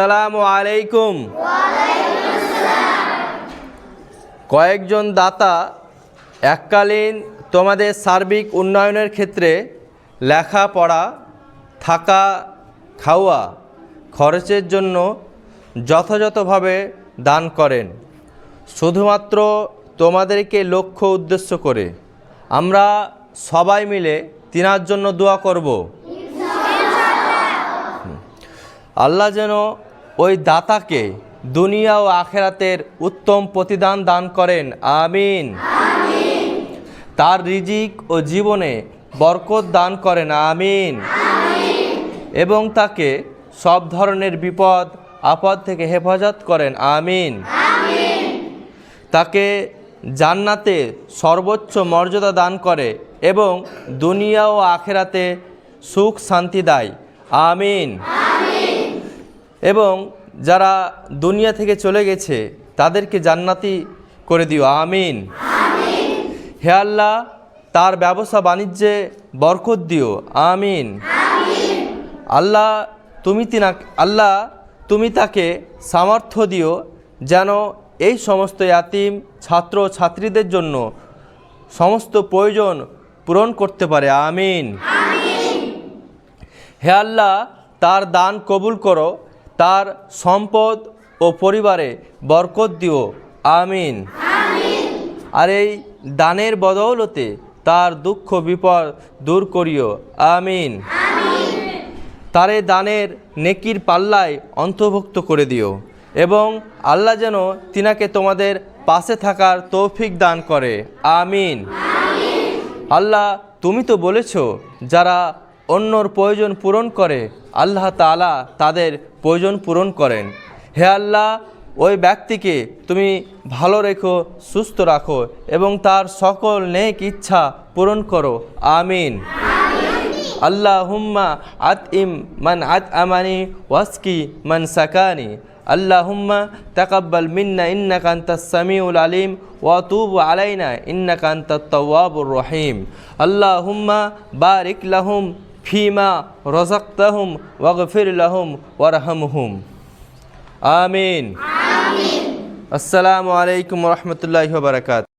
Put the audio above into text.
আসসালামু আলাইকুম। কয়েকজন দাতা এককালীন তোমাদের সার্বিক উন্নয়নের ক্ষেত্রে লেখাপড়া, থাকা, খাওয়া খরচের জন্য যথাযথভাবে দান করেন। শুধুমাত্র তোমাদেরকে লক্ষ্য উদ্দেশ্য করে আমরা সবাই মিলে তিনার জন্য দোয়া করব। আল্লাহ যেন ওই দাতাকে দুনিয়া ও আখেরাতের উত্তম প্রতিদান দান করেন। আমিন। তার রিজিক ও জীবনে বরকত দান করেন। আমিন। এবং তাকে সব ধরনের বিপদ আপদ থেকে হেফাজত করেন। আমিন। তাকে জান্নাতে সর্বোচ্চ মর্যাদা দান করে এবং দুনিয়া ও আখেরাতে সুখ শান্তি দেয়। আমিন। এবং যারা দুনিয়া থেকে চলে গেছে তাদেরকে জান্নাতি করে দিও। আমিন। হে আল্লাহ তার ব্যবসা বাণিজ্যে বরকত দিও। আমিন। আল্লাহ তুমি তিনা আল্লাহ তুমি তাকে সামর্থ্য দিও যেন এই সমস্ত ইয়াতিম ছাত্র ছাত্রীদের জন্য সমস্ত প্রয়োজন পূরণ করতে পারে। আমিন। হে আল্লাহ তার দান কবুল করো। তার সম্পদ ও পরিবারে বরকত দিও। আমিন। আর এই দানের বদৌলতে তার দুঃখ, বিপদ দূর করিও। আমিন। তার দানের নেকির পাল্লায় অন্তর্ভুক্ত করে দিও এবং আল্লাহ যেন তিনাকে তোমাদের পাশে থাকার তৌফিক দান করে। আমিন। আল্লাহ, তুমি তো বলেছ, যারা অন্যর প্রয়োজন পূরণ করে, আল্লাহ তাআলা তাদের প্রয়োজন পূরণ করেন। হে আল্লাহ, ওই ব্যক্তিকে তুমি ভালো রেখো, সুস্থ রাখো এবং তার সকল নেক ইচ্ছা পূরণ করো। আমিন। আল্লাহ হুম্মা আত ইম মান আত আমানি ওয়াসকি মান সাকানি। আল্লাহ হুম্মা তাকাব্বাল মিন্না ইন্নাকা আন্তাস সামিউল আলিম ওয়া তুব আলাইনা ইন্নাকা আন্তাত তাওয়াবুর রহিম। আল্লাহ হুম্মা বারিক লাহুম ফিমা রজাক্তাহুম ওয়াগফির লাহুম ওয়ারহামহুম। আমিন। আসসালামু আলাইকুম রহমতুল্লাহ বারকাত